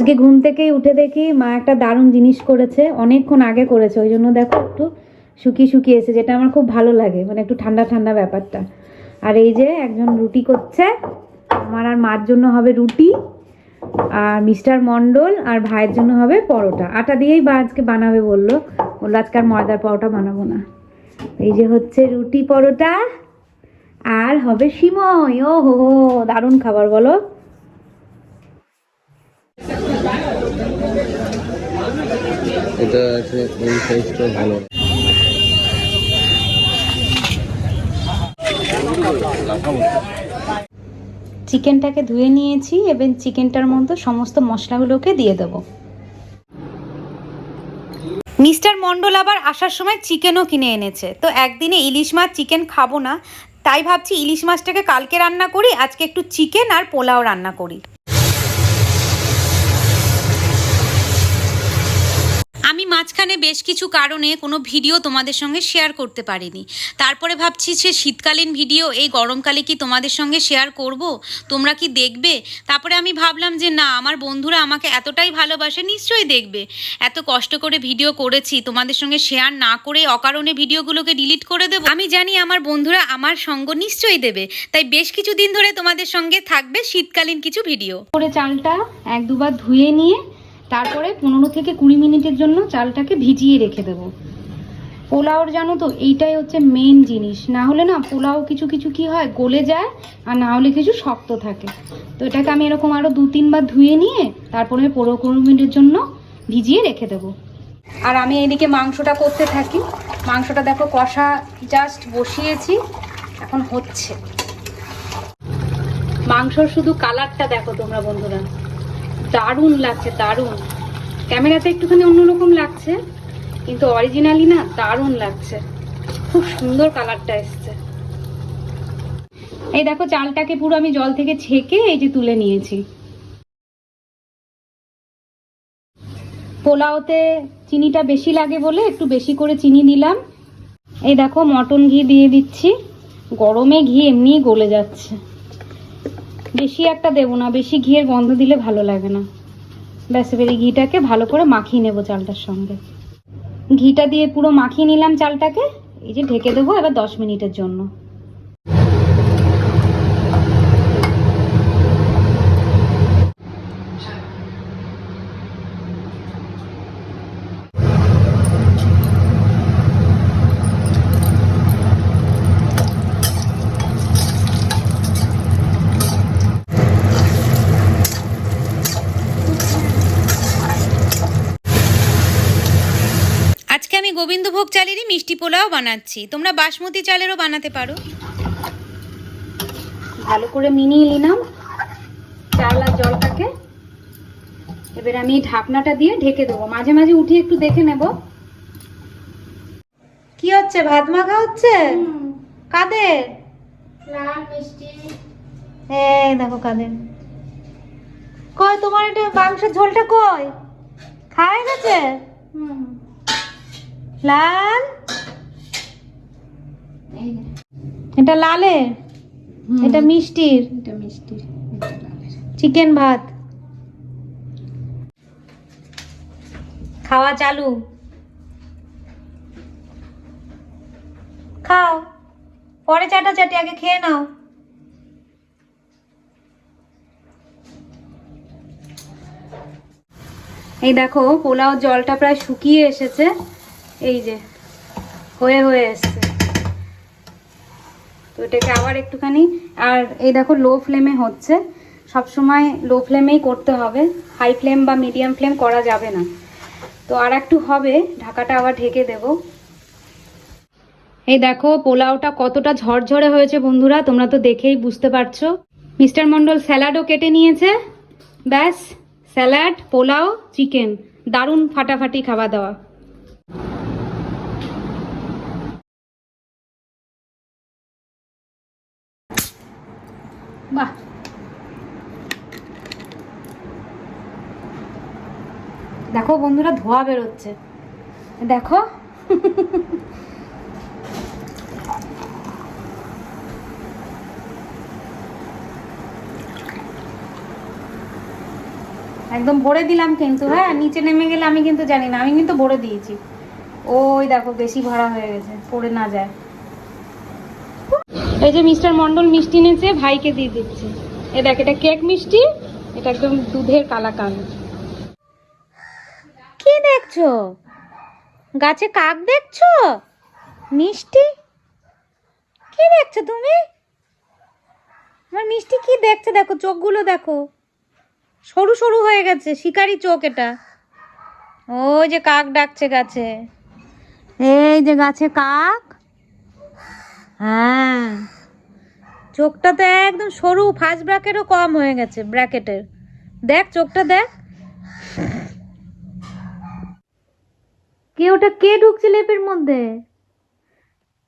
আজকে ঘুম থেকেই উঠে দেখি মা একটা দারুণ জিনিস করেছে, অনেকক্ষণ আগে করেছে, ওই জন্য দেখো একটু শুকিয়ে শুকিয়ে এসে যেটা আমার খুব ভালো লাগে মানে একটু ঠান্ডা ঠান্ডা ব্যাপারটা। আর এই যে একজন রুটি করছে, আমার আর মার জন্য হবে রুটি, আর মিস্টার মণ্ডল আর ভাইয়ের জন্য হবে পরোটা। আটা দিয়েই বা আজকে বানাবে বলল বলল আজকে আর ময়দার পরোটা বানাবো না। এই যে হচ্ছে রুটি পরোটা, আর হবে সিমই ও হো দারুণ খাবার বলো। এটা আছে এই সাইজটা ভালো। চিকেনটাকে ধুয়ে নিয়েছি এবং চিকেনটার মধ্যে সমস্ত মশলাগুলোকে দিয়ে দেবো। মিস্টার মণ্ডল আবার আসার সময় চিকেনও কিনে এনেছে। তো একদিনে ইলিশ মাছ চিকেন খাব না তাই ভাবছি ইলিশ মাছটাকে কালকে রান্না করি আজকে একটু চিকেন আর পোলাও রান্না করি আমি মাঝখানে বেশ কিছু কারণে কোনো ভিডিও তোমাদের সঙ্গে শেয়ার করতে পারিনি। তারপরে ভাবছি সে শীতকালীন ভিডিও, এই গরমকালে কি তোমাদের সঙ্গে শেয়ার করব? তোমরা কি দেখবে? তারপরে আমি ভাবলাম যে না, আমার বন্ধুরা আমাকে এতটাই ভালোবাসে, নিশ্চয়ই দেখবে। এত কষ্ট করে ভিডিও করেছি, তোমাদের সঙ্গে শেয়ার না করে অকারণে ভিডিওগুলোকে ডিলিট করে দেবো? আমি জানি আমার বন্ধুরা আমার সঙ্গ নিশ্চয়ই দেবে, তাই বেশ কিছু দিন ধরে তোমাদের সঙ্গে থাকবে শীতকালীন কিছু ভিডিও। করে চালটা এক দুবার ধুয়ে নিয়ে তারপরে পনেরো থেকে কুড়ি মিনিটের জন্য চালটাকে ভিজিয়ে রেখে দেবো। পোলাওর জানো তো, এইটাই হচ্ছে মেন জিনিস। না হলে না পোলাও কিছু কিছু কি হয়, গলে যায়, আর না হলে কিছু শক্ত থাকে। তো এটাকে আমি এরকম আরও দু তিনবার ধুয়ে নিয়ে তারপরে পনেরো কুড়ি মিনিটের জন্য ভিজিয়ে রেখে দেবো। আর আমি এদিকে মাংসটা করতে থাকি। মাংসটা দেখো কষা জাস্ট বসিয়েছি, এখন হচ্ছে। মাংসর শুধু কালারটা দেখো তোমরা বন্ধুরা। দারুণ লাগছে, দারুণ। ক্যামেরাতে একটুখানি অন্যরকম লাগছে, কিন্তু অরিজিনালি না দারুণ লাগছে। খুব সুন্দর কালারটা এসছে। এই দেখো, চালটাকে পুরো আমি জল থেকে ছেঁকে এই যে তুলে নিয়েছি। পোলাওতে চিনিটা বেশি লাগে বলে একটু বেশি করে চিনি দিলাম। এই দেখো, মটন ঘি দিয়ে দিচ্ছি। গরমে ঘি এমনিই গলে যাচ্ছে। বেশি একটা দেবো না, বেশি ঘিয়ের গন্ধ দিলে ভালো লাগে না। ব্যাস, এবার ঘিটাকে ভালো করে মাখিয়ে নেব চালটার সঙ্গে। ঘিটা দিয়ে পুরো মাখিয়ে নিলাম চালটাকে, এই যে ঢেকে দেবো এবার দশ মিনিটের জন্য আজকে আমি গোবিন্দভোগ চালেরই মিষ্টি পোলাও বানাচ্ছি। তোমরা বাসমতি চালেরও বানাতে পারো। ভালো করে মিনিয়ে নিলাম। চাল আর জলটাকে। এবার আমি ঢাকনাটা দিয়ে ঢেকে দেবো। মাঝে মাঝে উঠিয়ে একটু দেখে নেব। কি হচ্ছে? ভাত মাখা হচ্ছে? কাদের? এই দেখো কাদের। কই তোমার এটা মাংসের ঝোলটা কই? খাওয়া গেছে? লাল? এটা লালের? এটা মিষ্টির? এটা মিষ্টি চিকেন ভাত? খাওয়া চালু। খাও। পরে চাটা চাটি আগে খেয়ে নাও। এই দেখো পোলাও জলটা প্রায় শুকিয়ে এসেছে। এই যে, হয়ে হয়ে এসছে। তো এটাকে আবার একটুখানি, আর এই দেখো লো ফ্লেমে হচ্ছে। সব সময় লো ফ্লেমেই করতে হবে। হাই ফ্লেম বা মিডিয়াম ফ্লেম করা যাবে না। তো আর একটু হবে, ঢাকাটা আবার ঢেকে দেব। এই দেখো, পোলাওটা কতটা ঝরঝরে হয়েছে বন্ধুরা, তোমরা তো দেখেই বুঝতে পারছ। মিস্টার মন্ডল স্যালাডও কেটে নিয়েছে। ব্যাস, স্যালাড, পোলাও, চিকেন, দারুণ ফাটাফাটি খাওয়া দাওয়া। দেখো বন্ধুরা, ধোয়া বেরোচ্ছে। দেখো। একদম ভরে দিলাম কিন্তু হ্যাঁ নিচে নেমে গেলে আমি কিন্তু জানি না, আমি কিন্তু ভরে দিয়েছি। ওই দেখো, বেশি ভরা হয়ে গেছে, পড়ে না যায়। এই যে মিস্টার মন্ডল মিষ্টি এনেছে ভাইকে দিয়ে দিচ্ছে। এ দেখ, এটা কেক মিষ্টি, এটা একদম দুধের কালাকান কি দেখছ? গাছে কাক দেখছ? মিষ্টি? কি দেখছ তুমি? আমার মিষ্টি কি দেখছে দেখো, চোখগুলো দেখো। সরু সরু হয়ে গেছে, শিকারি চোখ এটা। ওই যে কাক ডাকছে গাছে। এই যে গাছে কাক। হ্যাঁ। চোখটা তো একদম সরু ফার্স্ট ব্র্যাকেটও কম হয়ে গেছে ব্র্যাকেটের দেখ, চোখটা দেখ। কে ওটা কে ঢুকছে লেপের মধ্যে?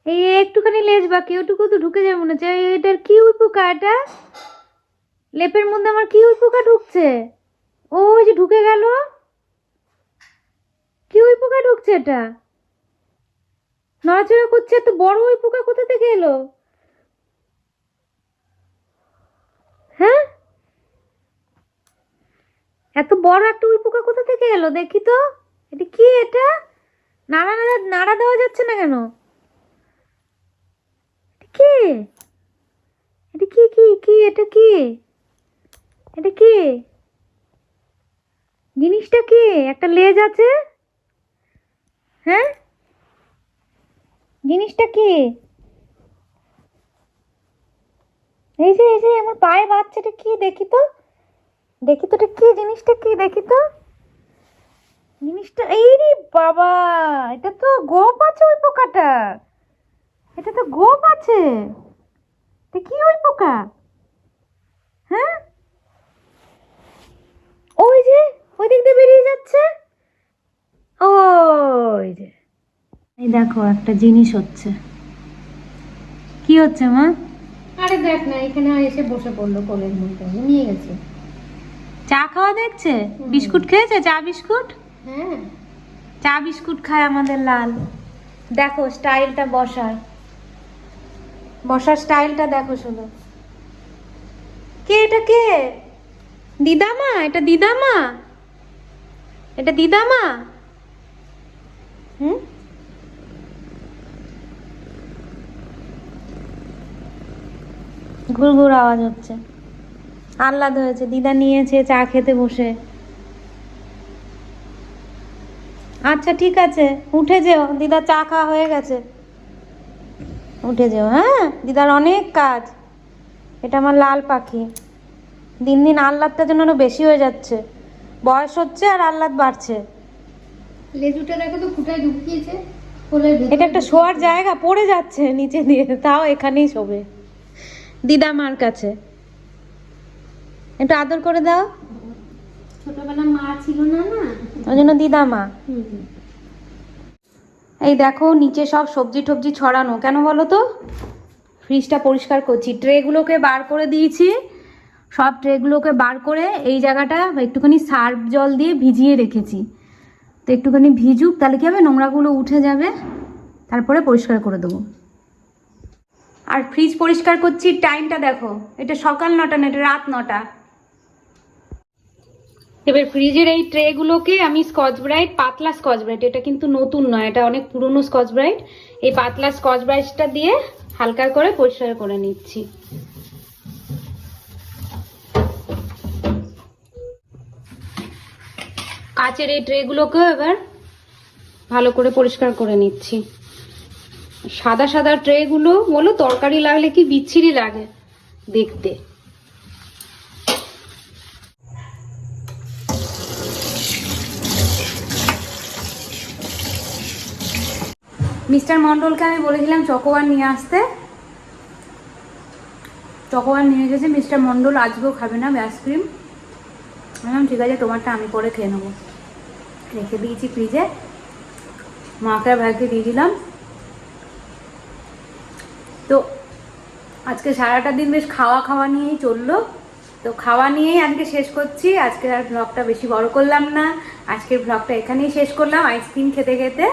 এই একটুখানি লেজ বা কেউটুকু তো ঢুকে যাবে মনে হচ্ছে। এটার কি উই পোকা এটা? লেপের মধ্যে আমার কি উই পোকা ঢুকছে ওই যে ঢুকে গেল। কি উই পোকা ঢুকছে এটা? নড়াচড়া করছে, এত বড় উই পোকা কোথা থেকে এলো? হ্যাঁ? এত বড় একটা উই পোকা কোথা থেকে এলো? দেখি তো। এটা কি এটা? যাচ্ছে না কেন? কি? এটা কি কি কি, এটা কি? এটা কি? জিনিসটা কি? একটা লেজ আছে? হ্যাঁ? জিনিসটা কি? এই যে এই যে, আমার পায়ে বাচ্চাটা কি? দেখি তো। দেখি তো, এটা কি? জিনিসটা কি? দেখি তো। জিনিসটা এই রে বাবা এটা তো গোপ আছে ওই পোকাটা। এটা তো গোপ আছে। এটা কি ওই পোকা? হ্যাঁ? ওই যে ওই দিক দিয়ে বেরিয়ে যাচ্ছে? ওই যে। এই দেখো একটা জিনিস হচ্ছে। কি হচ্ছে মা? আরে দেখ না এখানে এসে বসে পড়ল কোলের মধ্যে নিয়ে গেছে। চা খাওয়া দেখছে? বিস্কুট খেয়েছে? চা বিস্কুট? হ্যাঁ চা বিস্কুট খায় আমাদের লাল। দেখো, স্টাইলটা বসার। বসার স্টাইলটা দেখো শুধু কে এটা কে? দিদামা? এটা দিদামা? এটা দিদামা? হুম? ঘুর ঘুর আওয়াজ হচ্ছে। আহ্লাদ হয়েছে। দিদা নিয়েছে চা খেতে বসে। আচ্ছা ঠিক আছে। উঠে যেও। দিদা চা খাওয়া হয়ে গেছে। উঠে যেও হ্যাঁ? দিদার অনেক কাজ। এটা আমার লাল পাখি। দিন দিন আহ্লাদটা যেন আরও বেশি হয়ে যাচ্ছে। বয়স হচ্ছে আর আহ্লাদ বাড়ছে। লেজুটা দেখো তো ফুটায় ঢুকিয়েছে। এটা একটা শোয়ার জায়গা পড়ে যাচ্ছে নিচে দিয়ে। তাও এখানেই শোবে। দিদা মার কাছে। একটু আদর করে দাও। ছোটবেলা মা ছিল না না? ওই জন্য দিদা মা। এই দেখো নিচে সব সবজি টবজি ছড়ানো। কেন বলো তো? ফ্রিজটা পরিষ্কার করছি। ট্রেগুলোকে বার করে দিয়েছি। সব ট্রেগুলোকে বার করে এই জায়গাটা একটুখানি সার্ফ জল দিয়ে ভিজিয়ে রেখেছি। তো একটুখানি ভিজুক তাহলে কি হবে? নোংরাগুলো উঠে যাবে। তারপরে পরিষ্কার করে দেবো। আর ফ্রিজ পরিষ্কার করছি টাইমটা দেখো। এটা সকাল নটা না এটা রাত নটা। এবার ফ্রিজের এই ট্রেগুলোকে আমি স্কচ ব্রাইট, পাতলা স্কচ ব্রাইট। এটা কিন্তু নতুন নয়, এটা অনেক পুরনো স্কচ ব্রাইট। এই পাতলা স্কচ ব্রাইটটা দিয়ে হালকা করে পরিষ্কার করে নিচ্ছি। কাচের এই ট্রেগুলোকেও এবার ভালো করে পরিষ্কার করে নিচ্ছি। সাদা সাদা ট্রেগুলো বলো, তরকারি লাগলে কি বিচ্ছিরি লাগে দেখতে। মিস্টার মন্ডলকে আমি বলেছিলাম চকোবার নিয়ে আসতে। চকোবার নিয়ে এসেছে, মিস্টার মন্ডল আজকেও খাবে না আইসক্রিম বললাম, ঠিক আছে, তোমারটা আমি পরে খেয়ে নেব। রেখে দিয়েছি ফ্রিজে মাকে ভাইকে দিয়ে দিলাম। তো আজকে সারাটা দিন বেশ খাওয়া খাওয়া নিয়েই চলল। তো খাওয়া নিয়েই আজকে শেষ করছি। আজকে আর ব্লগটা বেশি বড় করলাম না। আজকের ব্লগটা এখানেই শেষ করলাম। আইসক্রিম খেতে খেতে।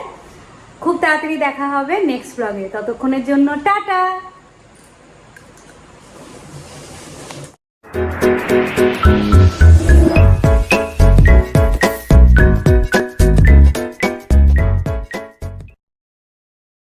খুব তাড়াতাড়ি দেখা হবে নেক্সট ব্লগে ততক্ষণের জন্য টাটা!